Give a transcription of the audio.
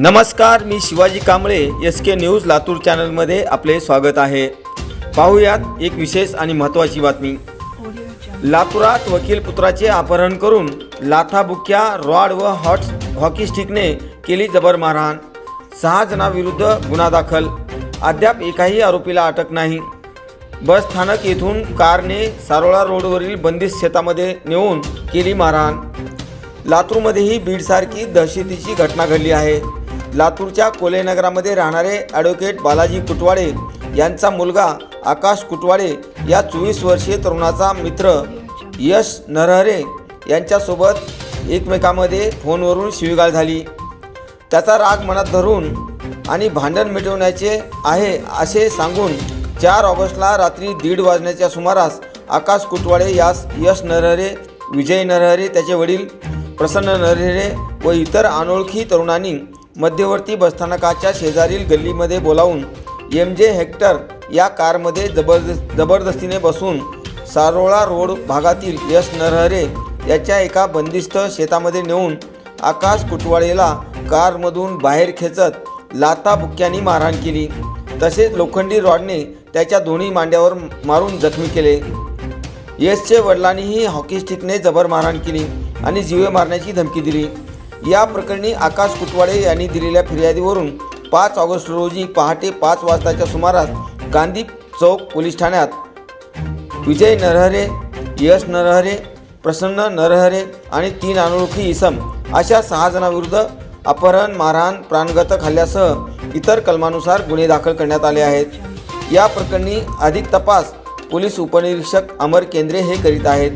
नमस्कार मी Shivaji Kamble S K news Latur चॅनलमध्ये आपले स्वागत आहे. पाहूयात एक विशेष आणि महत्त्वाची बातमी. लातूरात वकील पुत्राचे अपहरण करून लाथाबुक्या रॉड व हॉट हॉकी स्टिकने केली जबर मारहाण. सहा जणांविरुद्ध गुन्हा दाखल. अद्याप एकाही आरोपीला अटक नाही. बस स्थानक येथून कारने सारोळा रोडवरील बंदिस्त शेतामध्ये नेऊन केली मारहाण. लातूरमध्येही बीडसारखी दहशतीची घटना घडली आहे. लातूरच्या कोलेनगरामध्ये राहणारे ॲडव्होकेट बालाजी कुटवाडे यांचा मुलगा आकाश कुटवाडे या चोवीस वर्षीय तरुणाचा मित्र यश नरहरे यांच्यासोबत एकमेकामध्ये फोनवरून शिवीगाळ झाली. त्याचा राग मनात धरून आणि भांडण मिटवण्याचे आहे असे सांगून चार ऑगस्टला रात्री दीड वाजण्याच्या सुमारास आकाश कुटवाडे यास यश नरहरे विजय नरहरे त्याचे वडील प्रसन्न नरहरे व इतर अनोळखी तरुणांनी मध्यवर्ती बसस्थानकाच्या शेजारील गल्लीमध्ये बोलावून एम जे हेक्टर या कारमध्ये जबरदस्त जबरदस्तीने बसून सारोळा रोड भागातील यश नरहरे याच्या एका बंदिस्त शेतामध्ये नेऊन आकाश कुटवाळेला कारमधून बाहेर खेचत लाथाबुक्क्यांनी मारहाण केली. तसेच लोखंडी रॉडने त्याच्या दोन्ही मांड्यावर मारून जखमी केले. यशचे वडिलांनीही हॉकी स्टिकने जबर मारहाण केली आणि जीवे मारण्याची धमकी दिली. या प्रकरणी आकाश कुटवाडे यांनी दिलेल्या फिर्यादीवरून पाच ऑगस्ट रोजी पहाटे पाच वाजताच्या सुमारास गांधी चौक पोलीस ठाण्यात. विजय नरहरे यश नरहरे प्रसन्न नरहरे आणि तीन अनोळखी इसम अशा सहा जणांविरुद्ध अपहरण मारहाण प्राणघातक हल्ल्यासह इतर कलमानुसार गुन्हे दाखल करण्यात आले आहेत. या प्रकरणी अधिक तपास पोलीस उपनिरीक्षक अमर केंद्रे हे करीत आहेत.